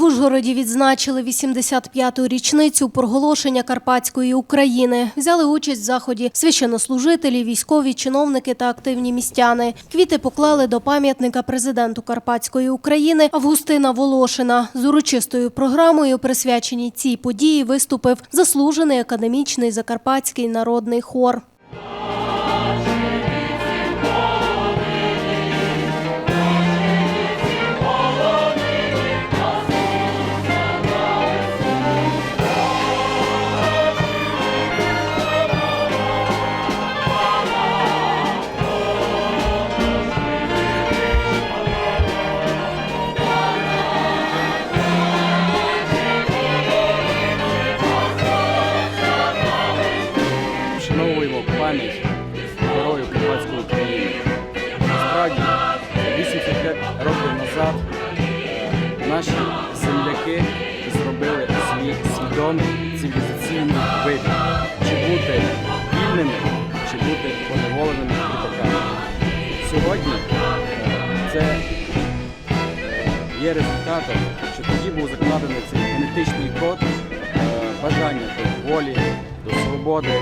В Ужгороді відзначили 85-ту річницю проголошення Карпатської України. Взяли участь в заході священнослужителі, військові, чиновники та активні містяни. Квіти поклали до пам'ятника президенту Карпатської України Августина Волошина. З урочистою програмою, присвяченій цій події, виступив заслужений академічний закарпатський народний хор. Вшановуємо пам'ять героїв Карпатської України. Насправді, 85 років назад наші земляки зробили свій свідомий цивілізаційний вибір. Чи бути вільними, чи бути поневоленими кріпаками. Сьогодні е, це е, є результатом, що тоді був закладений цей генетичний код е, бажання до волі, до свободи,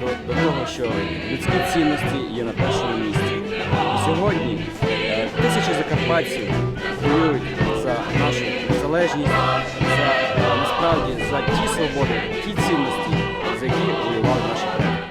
до, до того, що людські цінності є на першому місці. Сьогодні е, тисячі закарпатців воюють за нашу незалежність, за е, насправді за ті свободи, ті цінності, за які.